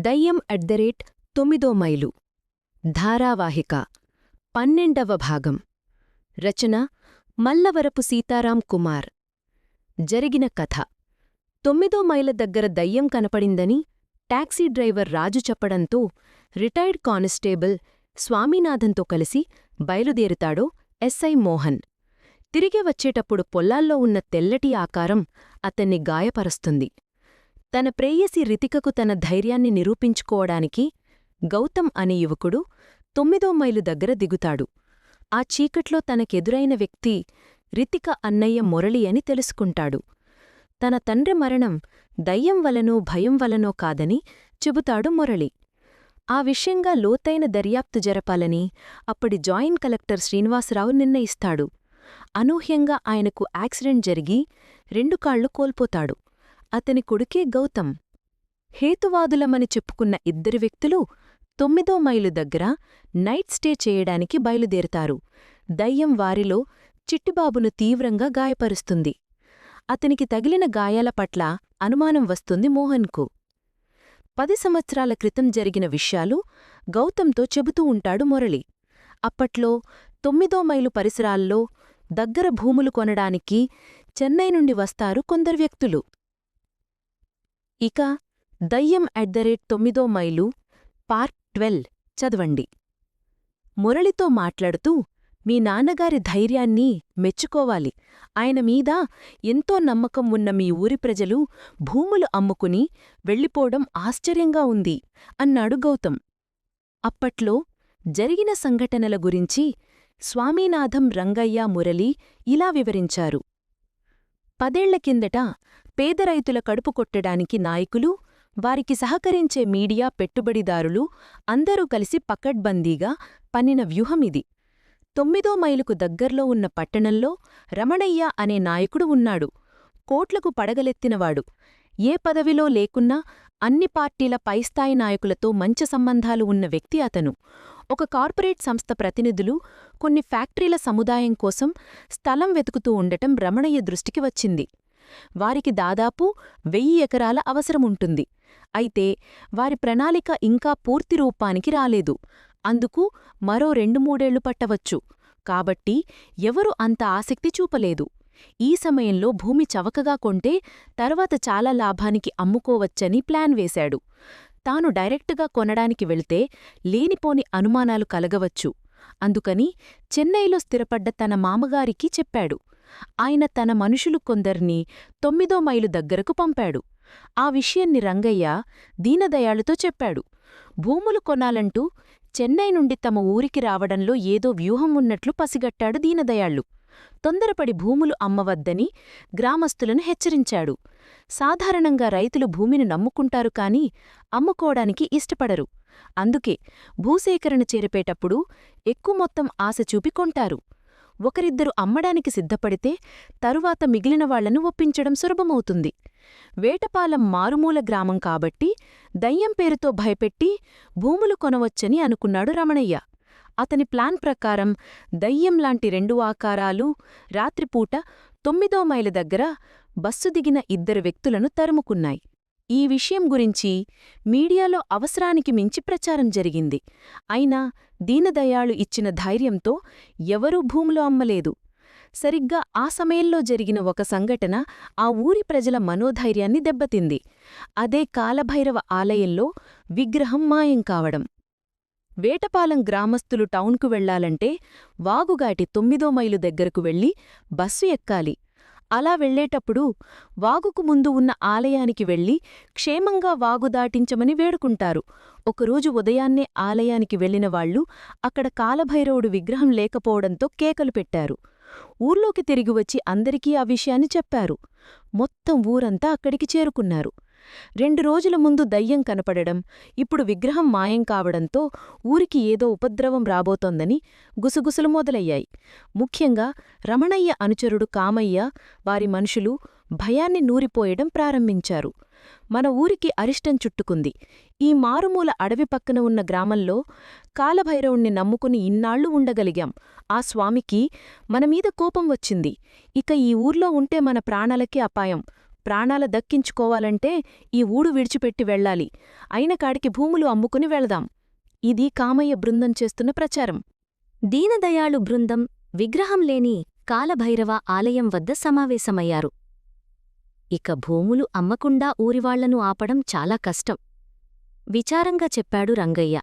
దయ్యం at the rate తొమ్మిదో మైలు. ధారావాహిక పన్నెండవ భాగం. రచన మల్లవరపు సీతారాం కుమార్. జరిగిన కథ. తొమ్మిదో మైల దగ్గర దయ్యం కనపడిందని టాక్సీ డ్రైవర్ రాజు చెప్పడంతో రిటైర్డ్ కానిస్టేబుల్ స్వామినాథన్తో కలిసి బయలుదేరుతాడో ఎస్ఐ మోహన్. తిరిగి వచ్చేటప్పుడు పొల్లాల్లో ఉన్న తెల్లటి ఆకారం అతన్ని గాయపరుస్తుంది. తన ప్రేయసి రితికకు తన ధైర్యాన్ని నిరూపించుకోవడానికి గౌతమ్ అనే యువకుడు తొమ్మిదో మైలు దగ్గర దిగుతాడు. ఆ చీకట్లో తనకెదురైన వ్యక్తి రితిక అన్నయ్య మురళి అని తెలుసుకుంటాడు. తన తండ్రి మరణం దయ్యం వలనో భయం వలనో కాదని చెబుతాడు మురళి. ఆ విషయంగా లోతైన దర్యాప్తు జరపాలని అప్పటి జాయింట్ కలెక్టర్ శ్రీనివాసరావు నిర్ణయిస్తాడు. అనూహ్యంగా ఆయనకు యాక్సిడెంట్ జరిగి రెండు కాళ్ళు కోల్పోతాడు. అతని కొడుకే గౌతమ్. హేతువాదులమని చెప్పుకున్న ఇద్దరు వ్యక్తులు తొమ్మిదో మైలు దగ్గర నైట్ స్టే చేయడానికి బయలుదేరతారు. దయ్యం వారిలో చిట్టిబాబును తీవ్రంగా గాయపరుస్తుంది. అతనికి తగిలిన గాయాల పట్ల అనుమానం వస్తుంది మోహన్కు. పది సంవత్సరాల క్రితం జరిగిన విషయాలు గౌతంతో చెబుతూ ఉంటాడు మురళి. అప్పట్లో తొమ్మిదో మైలు పరిసరాల్లో దగ్గర భూములు కొనడానికి చెన్నై నుండి వస్తారు కొందరు వ్యక్తులు. ఇక దయ్యం అట్ ద రేట్ తొమ్మిదో మైలు పార్ట్ ట్వెల్వ్ చదవండి. మురళితో మాట్లాడుతూ మీ నాన్నగారి ధైర్యాన్ని మెచ్చుకోవాలి. ఆయన మీద ఎంతో నమ్మకం ఉన్న మీ ఊరి ప్రజలు భూములు అమ్ముకుని వెళ్ళిపోవడం ఆశ్చర్యంగా ఉంది అన్నాడు గౌతమ్. అప్పట్లో జరిగిన సంఘటనల గురించి స్వామీనాథం రంగయ్య మురళి ఇలా వివరించారు. పదేళ్ళ కిందట పేద రైతుల కడుపు కొట్టడానికి నాయకులు వారికి సహకరించే మీడియా పెట్టుబడిదారులు అందరూ కలిసి పకడ్బందీగా పన్నిన వ్యూహమిది తొమ్మిదో మైలుకు దగ్గర్లో ఉన్న పట్టణంలో రమణయ్య అనే నాయకుడు ఉన్నాడు. కోట్లకు పడగలెత్తినవాడు. ఏ పదవిలో లేకున్నా అన్ని పార్టీల పైస్థాయి నాయకులతో మంచి సంబంధాలు ఉన్న వ్యక్తి అతను. ఒక కార్పొరేట్ సంస్థ ప్రతినిధులు కొన్ని ఫ్యాక్టరీల సముదాయం కోసం స్థలం వెతుకుతూ ఉండటం రమణయ్య దృష్టికి వచ్చింది. వారికి దాదాపు వెయ్యి ఎకరాల అవసరముంటుంది. అయితే వారి ప్రణాళిక ఇంకా పూర్తి రూపానికి రాలేదు. అందుకు మరో రెండు మూడేళ్ళు పట్టవచ్చు. కాబట్టి ఎవరు అంత ఆసక్తి చూపలేదు. ఈ సమయంలో భూమి చవకగా కొంటే తర్వాత చాలా లాభానికి అమ్ముకోవచ్చని ప్లాన్ వేశాడు. తాను డైరెక్టుగా కొనడానికి వెళ్తే లేనిపోని అనుమానాలు కలగవచ్చు. అందుకని చెన్నైలో స్థిరపడ్డ తన మామగారికి చెప్పాడు. ఆయన తన మనుషులు కొందర్ని తొమ్మిదో మైలు దగ్గరకు పంపాడు. ఆ విషయాన్ని రంగయ్య దీనదయాళుతో చెప్పాడు. భూములు కొనాలంటూ చెన్నై నుండి తమ ఊరికి రావడంలో ఏదో వ్యూహం ఉన్నట్లు పసిగట్టాడు దీనదయాళ్ళు తొందరపడి భూములు అమ్మవద్దని గ్రామస్తులను హెచ్చరించాడు. సాధారణంగా రైతులు భూమిని నమ్ముకుంటారు కాని అమ్ముకోవడానికి ఇష్టపడరు. అందుకే భూసేకరణ చేరిపేటప్పుడు ఎక్కువ మొత్తం ఆశ చూపి కొంటారు. ఒకరిద్దరు అమ్మడానికి సిద్ధపడితే తరువాత మిగిలిన వాళ్ళను ఒప్పించడం సులభమవుతుంది. వేటపాలెం మారుమూల గ్రామం కాబట్టి దయ్యం పేరుతో భయపెట్టి భూములు కొనవచ్చని అనుకున్నాడు రమణయ్య. అతని ప్లాన్ ప్రకారం దయ్యం లాంటి రెండు ఆకారాలు రాత్రిపూట తొమ్మిదో మైలు దగ్గర బస్సు దిగిన ఇద్దరు వ్యక్తులను తరుముకున్నాయి. ఈ విషయం గురించి మీడియాలో అవసరానికి మించి ప్రచారం జరిగింది. అయినా దీనదయాళు ఇచ్చిన ధైర్యంతో ఎవరూ భూములు అమ్మలేదు. సరిగ్గా ఆ సమయంలో జరిగిన ఒక సంఘటన ఆ ఊరి ప్రజల మనోధైర్యాన్ని దెబ్బతింది. అదే కాలభైరవ ఆలయంలో విగ్రహం మాయం కావడం. వేటపాలెం గ్రామస్తులు టౌన్కు వెళ్ళాలంటే వాగుగాటి తొమ్మిదో మైలు దగ్గరకు వెళ్ళి బస్సు ఎక్కాలి. అలా వెళ్ళేటప్పుడు వాగుకు ముందు ఉన్న ఆలయానికి వెళ్ళి క్షేమంగా వాగు దాటించమని వేడుకుంటారు. ఒకరోజు ఉదయాన్నే ఆలయానికి వెళ్ళిన వాళ్ళు అక్కడ కాలభైరవుడు విగ్రహం లేకపోవడంతో కేకలు పెట్టారు. ఊర్లోకి తిరిగి వచ్చి అందరికీ ఆ విషయాన్ని చెప్పారు. మొత్తం ఊరంతా అక్కడికి చేరుకున్నారు. రెండు రోజుల ముందు దయ్యం కనపడడం ఇప్పుడు విగ్రహం మాయం కావడంతో ఊరికి ఏదో ఉపద్రవం రాబోతోందని గుసగుసలు మొదలయ్యాయి. ముఖ్యంగా రమణయ్య అనుచరుడు కామయ్య వారి మనుషులు భయాన్ని నూరిపోయడం ప్రారంభించారు. మన ఊరికి అరిష్టం చుట్టుకుంది. ఈ మారుమూల అడవి పక్కన ఉన్న గ్రామంలో కాలభైరవుణ్ణి నమ్ముకుని ఇన్నాళ్ళు ఉండగలిగాం. ఆ స్వామికి మనమీద కోపం వచ్చింది. ఇక ఈ ఊర్లో ఉంటే మన ప్రాణాలకే అపాయం. ప్రాణాల దక్కించుకోవాలంటే ఈ ఊడు విడిచిపెట్టి వెళ్ళాలి. అయిన కాడికి భూములు అమ్ముకుని వెళదాం. ఇది కామయ్య బృందం చేస్తున్న ప్రచారం. దీనదయాళు బృందం విగ్రహం లేని కాలభైరవ ఆలయం వద్ద సమావేశమయ్యారు. ఇక భూములు అమ్మకుండా ఊరివాళ్ళను ఆపడం చాలా కష్టం. విచారంగా చెప్పాడు రంగయ్య.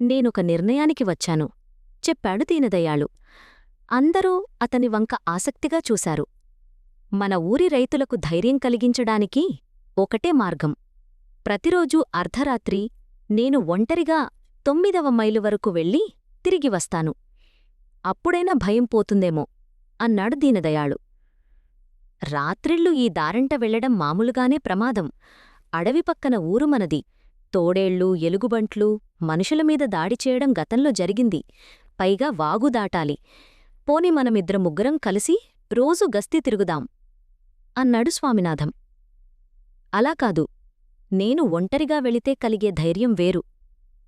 నేనొక నిర్ణయానికి వచ్చాను. చెప్పాడు దీనదయాళు. అందరూ అతని వంక ఆసక్తిగా చూశారు. మన ఊరి రైతులకు ధైర్యం కలిగించడానికి ఒకటే మార్గం. ప్రతిరోజూ అర్ధరాత్రి నేను ఒంటరిగా తొమ్మిదవ మైలు వరకు వెళ్ళి తిరిగి వస్తాను. అప్పుడైనా భయం పోతుందేమో అన్నాడు దీనదయాళు. రాత్రిళ్ళు ఈ దారంట వెళ్ళడం మామూలుగానే ప్రమాదం. అడవి పక్కన ఊరు మనది. తోడేళ్ళు ఎలుగుబంట్లు మనుషుల మీద దాడి చేయడం గతంలో జరిగింది. పైగా వాగు దాటాలి. పోని మనమిద్దరం ముగ్గురం కలిసి రోజు గస్తీ తిరుగుదాం. అన్నాడు స్వామినాథం. అలా కాదు నేను ఒంటరిగా వెళితే కలిగే ధైర్యం వేరు.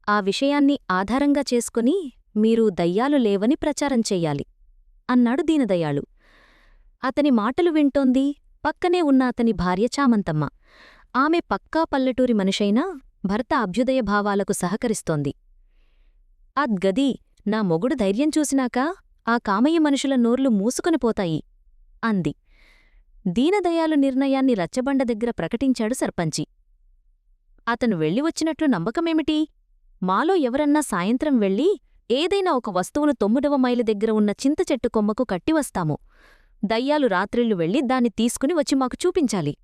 ఆ విషయాన్ని ఆధారంగా చేసుకుని మీరు దయ్యాలు లేవని ప్రచారం చెయ్యాలి అన్నాడు దీనదయాళు. అతని మాటలు వింటోంది పక్కనే ఉన్న అతని భార్య చామంతమ్మ. ఆమె పక్కా పల్లెటూరి మనిషైనా భర్త అభ్యుదయ భావాలకు సహకరిస్తోంది. అద్గది నా మొగుడు ధైర్యం చూసినాక ఆ కామయ్య మనుషుల నోర్లు మూసుకొనిపోతాయి అంది. దీనదయాలు నిర్ణయాన్ని రచ్చబండ దగ్గర ప్రకటించాడు సర్పంచి. అతను వెళ్ళి వచ్చినట్లు నమ్మకమేమిటి? మాలో ఎవరన్నా సాయంత్రం వెళ్ళి ఏదైనా ఒక వస్తువును తొమ్మిదవ మైలు దగ్గర ఉన్న చింత చెట్టు కొమ్మకు కట్టివస్తాము దయ్యాలు రాత్రిళ్ళు వెళ్ళి దాన్ని తీసుకుని వచ్చి మాకు చూపించాలి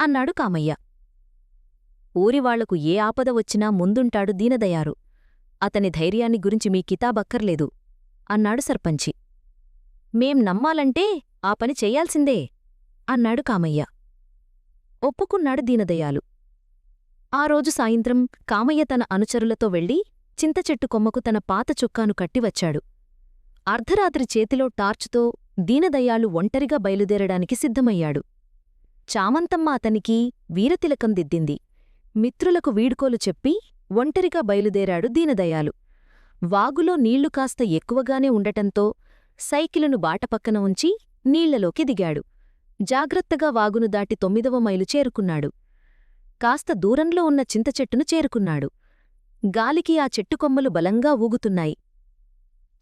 అన్నాడు కామయ్య. ఊరివాళ్ళకు ఏ ఆపద వచ్చినా ముందుంటాడు దీనదయారు. అతని ధైర్యాన్ని గురించి మీ కితాబక్కర్లేదు అన్నాడు సర్పంచి. మేం నమ్మాలంటే ఆ పని చెయ్యాల్సిందే అన్నాడు కామయ్య. ఒప్పుకున్నాడు దీనదయాలు. ఆ రోజు సాయంత్రం కామయ్య తన అనుచరులతో వెళ్ళి చింతచెట్టు కొమ్మకు తన పాత చొక్కాను కట్టివచ్చాడు అర్ధరాత్రి చేతిలో టార్చుతో దీనదయాలు ఒంటరిగా బయలుదేరడానికి సిద్ధమయ్యాడు. చామంతమ్మ అతనికి వీరతిలకం దిద్దింది. మిత్రులకు వీడ్కోలు చెప్పి ఒంటరిగా బయలుదేరాడు దీనదయాలు. వాగులో నీళ్ళు కాస్త ఎక్కువగానే ఉండటంతో సైకిలును బాటపక్కన ఉంచి నీళ్ళలోకి దిగాడు. జాగ్రత్తగా వాగును దాటి తొమ్మిదవ మైలు చేరుకున్నాడు. కాస్త దూరంలో ఉన్న చింతచెట్టును చేరుకున్నాడు. గాలికి ఆ చెట్టుకొమ్మలు బలంగా ఊగుతున్నాయి.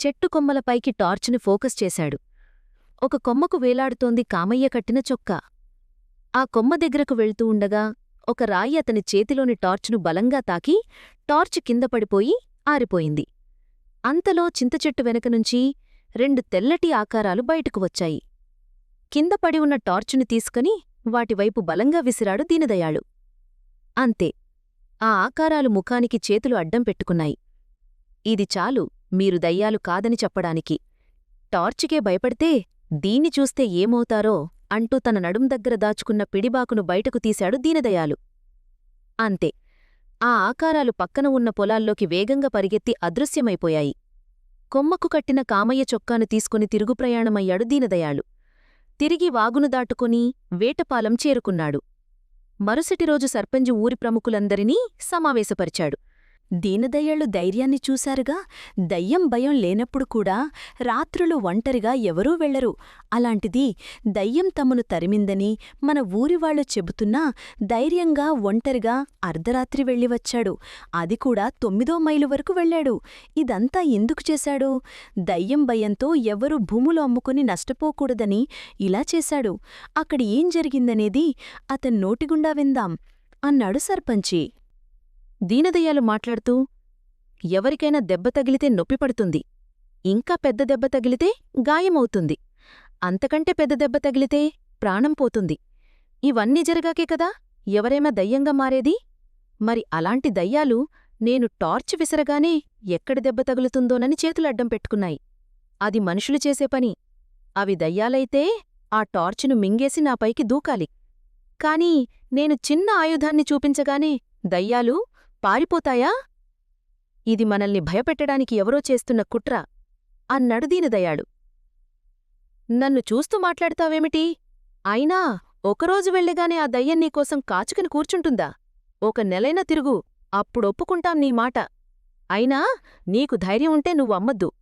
చెట్టుకొమ్మలపైకి టార్చుని ఫోకస్ చేశాడు. ఒక కొమ్మకు వేలాడుతోంది కామయ్య కట్టిన చొక్కా. ఆ కొమ్మ దగ్గరకు వెళ్తూ ఉండగా ఒక రాయి అతని చేతిలోని టార్చును బలంగా తాకి టార్చ్ కింద పడిపోయి ఆరిపోయింది. అంతలో చింతచెట్టు వెనకనుంచి రెండు తెల్లటి ఆకారాలు బయటకు వచ్చాయి. కింద పడి ఉన్న టార్చుని తీసుకుని వాటివైపు బలంగా విసిరాడు దీనదయాళు. అంతే. ఆ ఆకారాలు ముఖానికి చేతులు అడ్డం పెట్టుకున్నాయి. ఇది చాలు మీరు దయ్యాలు కాదని చెప్పడానికి. టార్చికే భయపడితే దీన్ని చూస్తే ఏమవుతారో అంటూ తన నడుం దగ్గర దాచుకున్న పిడిబాకును బయటకు తీశాడు దీనదయాలు అంతే. ఆ ఆకారాలు పక్కన ఉన్న పొలాల్లోకి వేగంగా పరిగెత్తి అదృశ్యమైపోయాయి. కొమ్మకు కట్టిన కామయ్య చొక్కాను తీసుకుని తిరుగు ప్రయాణమయ్యాడు దీనదయాళు. తిరిగి వాగును దాటుకుని వేటపాలెం చేరుకున్నాడు. మరుసటి రోజు సర్పంచు ఊరి ప్రముఖులందరినీ సమావేశపరిచాడు. దీనదయ్యళ్ళు ధైర్యాన్ని చూశారుగా. దయ్యం భయం లేనప్పుడు కూడా రాత్రులు ఒంటరిగా ఎవరూ వెళ్ళరు అలాంటిది దయ్యం తమను తరిమిందని మన ఊరివాళ్ళు చెబుతున్నా ధైర్యంగా ఒంటరిగా అర్ధరాత్రి వెళ్ళివచ్చాడు అది కూడా తొమ్మిదో మైలు వరకు వెళ్ళాడు. ఇదంతా ఎందుకు చేశాడు? దయ్యం భయంతో ఎవరూ భూములు అమ్ముకుని నష్టపోకూడదని ఇలా చేశాడు. అక్కడ ఏం జరిగిందనేది అతన్నోటిగుండా విందాం అన్నాడు సర్పంచి. దీనదయ్యాలు మాట్లాడుతూ ఎవరికైనా దెబ్బ తగిలితే నొప్పిపడుతుంది ఇంకా పెద్ద దెబ్బ తగిలితే గాయమవుతుంది. అంతకంటే పెద్ద దెబ్బ తగిలితే ప్రాణం పోతుంది. ఇవన్నీ జరగాకే కదా ఎవరేమా దయ్యంగా మారేది? మరి అలాంటి దయ్యాలు నేను టార్చ్ విసరగానే ఎక్కడ దెబ్బ తగులుతుందోనని చేతులడ్డం పెట్టుకున్నాయి. అది మనుషులు చేసే పని. అవి దయ్యాలైతే ఆ టార్చును మింగేసి నాపైకి దూకాలి. కాని నేను చిన్న ఆయుధాన్ని చూపించగానే దయ్యాలు పారిపోతాయా? ఇది మనల్ని భయపెట్టడానికి ఎవరో చేస్తున్న కుట్ర అన్నడు దీనదయాడు నన్ను చూస్తూ మాట్లాడతావేమిటి? అయినా ఒకరోజు వెళ్ళగానే ఆ దయ్యం నీకోసం కాచుకుని కూర్చుంటుందా? ఒక నెలైనా తిరుగు అప్పుడొప్పుకుంటాం నీ మాట. అయినా నీకు ధైర్యం ఉంటే నువ్వు అమ్మద్దు.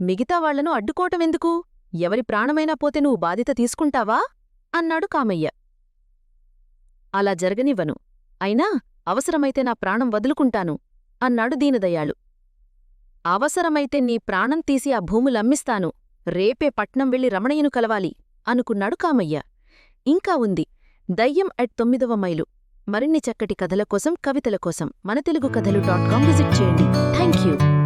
మిగతా వాళ్ళను అడ్డుకోవటమెందుకు ఎవరి ప్రాణమైనా పోతే నువ్వు బాధ్యత తీసుకుంటావా? అన్నాడు కామయ్య. అలా జరగనివ్వను. అయినా అవసరమైతే నా ప్రాణం వదులుకుంటాను అన్నాడు దీనదయాళు. అవసరమైతే నీ ప్రాణం తీసి ఆ భూములమ్మిస్తాను రేపే పట్నం వెళ్ళి రమణయ్యను కలవాలి అనుకున్నాడు కామయ్య. ఇంకా ఉంది. దయ్యం అట్ తొమ్మిదవ మైలు. మరిన్ని చక్కటి కథల కోసం కవితల కోసం మన తెలుగు కథలు డాట్ కాం విజిట్ చేయండి. Thank you